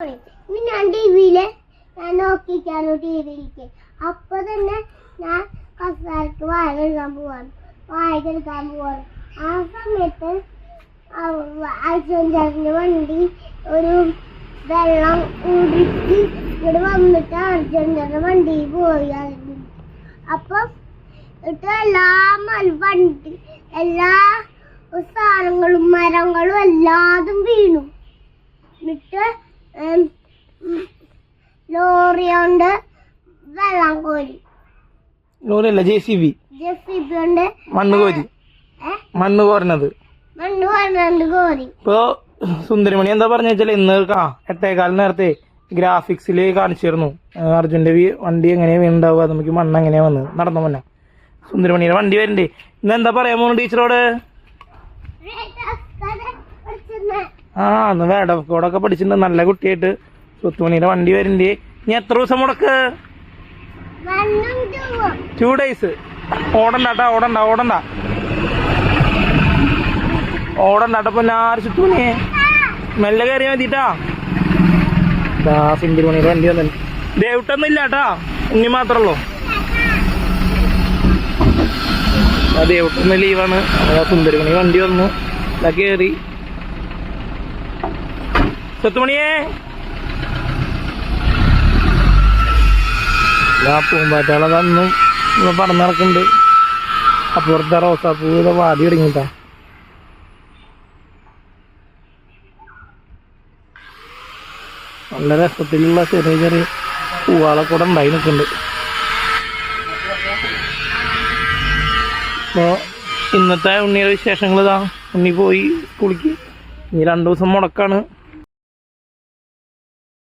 ഇനി ഞാൻ ടി വിയിൽ ഞാൻ നോക്കിക്കാണ് ടി വിയിലേക്ക് അപ്പൊ തന്നെ ഞാൻ കസാരക്ക് വാഴ എടുക്കാൻ പോവാണ്. വാഴ എടുക്കാൻ പോവാണ്. ആ സമയത്ത് അർജുന്റെ വണ്ടി ഒരു വെള്ളം ഊടിച്ച് ഇവിടെ വന്നിട്ട് അർജുന്റെ വണ്ടി പോയി. അപ്പൊ എന്നിട്ട് എല്ലാ മൽ വണ്ടി എല്ലാ സാധനങ്ങളും മരങ്ങളും എല്ലാതും വീണു. എന്നിട്ട് ലോറി കൊണ്ട് വെള്ളം കോരി. ലോറി അല്ല J C B. J C B കൊണ്ട് മണ്ണ് കോരി. മണ്ണ് കോരണത്. മണ്ണ് കോരണത് കോരി. ഇപ്പോ സുന്ദരിമണി എന്താ പറഞ്ഞ വെച്ചാൽ ഇന്ന് കാ എട്ടേകാൽ നേരത്തെ ഗ്രാഫിക്സിൽ കാണിച്ചിരുന്നു. അർജുന്റെ വണ്ടി എങ്ങനെയാ വീണ്ടാവുക നമുക്ക് മണ്ണ് എങ്ങനെയാ വന്നത് നടന്നു മുന്നേ സുന്ദരമണിയുടെ വണ്ടി വരണ്ടേ. ഇന്ന് എന്താ പറയാൻ പോകുന്നു ടീച്ചറോട്? ആ അന്ന് വേടക്കോടൊക്കെ പഠിച്ചിട്ടുണ്ട്. നല്ല കുട്ടിയായിട്ട്. സുത്തുമണിയുടെ വണ്ടി വരണ്ടേ? ഇനി എത്ര ദിവസം മുടക്ക്? Two days ഓടണ്ട ഓടണ്ട ഓടണ്ട. ഓടണ്ട ട്ടാ, പിന്നെ ആര് ചുറ്റുമണിയെ മെല്ലെ കയറിയാ മതിട്ടാ. ദാ സുന്ദരിമണിയുടെ വണ്ടി വന്നു ദേവിട്ടൊന്നും ഇല്ല കേട്ടാ ഉണ്ണി മാത്രമല്ലോ ദേവിട്ടൊന്ന് ലീവാണ് സുന്ദരമണി വണ്ടി വന്നു. ഇതാ കേറി. സത്തുമണിയേ? ആ പൂമ്പാറ്റാളെ തന്നും. പറഞ്ഞു നടക്കുന്നുണ്ട്. അപ്പുറത്തെ റോസാപ്പൂ ഇതാ വാടി തുടങ്ങിട്ടാ. നല്ല രസത്തിലുള്ള ചെറിയ ചെറിയ പൂവാളെ കൂടെ ഉണ്ടായി നിൽക്കുന്നുണ്ട്. അപ്പോ ഇന്നത്തെ ഉണ്ണിയുടെ വിശേഷങ്ങൾ ഇതാ. ഉണ്ണി പോയി കുളിക്ക്. ഇനി രണ്ടു ദിവസം മുടക്കാണ്.